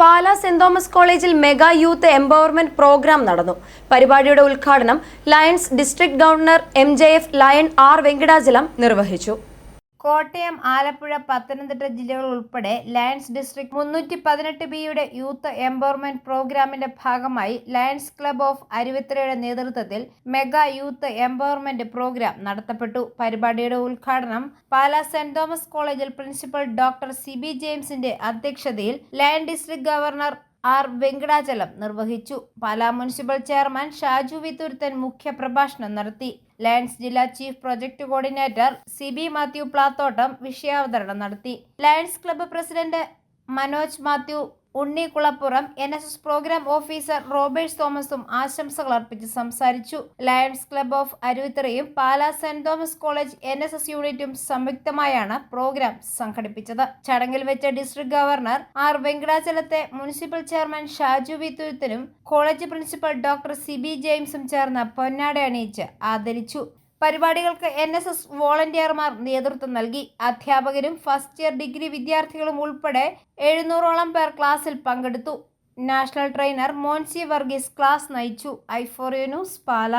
പാല Saint Thomas കോളേജിൽ mega youth empowerment programme നടന്നു. പരിപാടിയുടെ ഉദ്ഘാടനം Lions district governor M J F Lion R Venkitachalam നിർവഹിച്ചു. കോട്ടയം ആലപ്പുഴ പത്തനംതിട്ട ജില്ലകൾ ഉൾപ്പെടെ ലയൺസ് ഡിസ്ട്രിക്ട് മുന്നൂറ്റി പതിനെട്ട് ബിയുടെ യൂത്ത് എംപവർമെന്റ് പ്രോഗ്രാമിന്റെ ഭാഗമായി ലയൺസ് ക്ലബ് ഓഫ് അരുവിത്രയുടെ നേതൃത്വത്തിൽ മെഗാ യൂത്ത് എംപവർമെന്റ് പ്രോഗ്രാം നടത്തപ്പെട്ടു. പരിപാടിയുടെ ഉദ്ഘാടനം പാലാ സെന്റ് തോമസ് കോളേജിൽ പ്രിൻസിപ്പൽ ഡോക്ടർ സിബി ജെയിംസിന്റെ അധ്യക്ഷതയിൽ Lion district governor R Venkatachalam നിർവഹിച്ചു. പാലാ മുനിസിപ്പൽ ചെയർമാൻ ഷാജു വിത്തുരുത്തൻ മുഖ്യപ്രഭാഷണം നടത്തി. ലയൺസ് ജില്ലാ chief project coordinator C B Mathew Plathottam വിഷയാവതരണം നടത്തി. Lions club president Manoj Mathew Unni Kulappuram N S S programme officer Robers തോമസും ആശംസകൾ അർപ്പിച്ച് സംസാരിച്ചു. Lions club of അരുവിത്തറയും Pala Saint Thomas college N S S യൂണിറ്റും സംയുക്തമായാണ് programme സംഘടിപ്പിച്ചത്. ചടങ്ങിൽ വെച്ച ഡിസ്ട്രിക്ട് ഗവർണർ ആർ വെങ്കടാചലത്തെ മുനിസിപ്പൽ ചെയർമാൻ ഷാജു വി തുരുത്തനും കോളേജ് പ്രിൻസിപ്പൽ ഡോക്ടർ സിബി ജെയിംസും ചേർന്ന് പൊന്നാട അണിയിച്ച് ആദരിച്ചു. പരിപാടികൾക്ക് എൻ എസ് എസ് വോളണ്ടിയർമാർ നേതൃത്വം നൽകി. അധ്യാപകരും ഫസ്റ്റ് ഇയർ ഡിഗ്രി വിദ്യാർത്ഥികളും ഉൾപ്പെടെ എഴുന്നൂറോളം പേർ ക്ലാസ്സിൽ പങ്കെടുത്തു. National trainer Moncy Varghese class നയിച്ചു. ഐഫോറിയോ ന്യൂസ് പാല.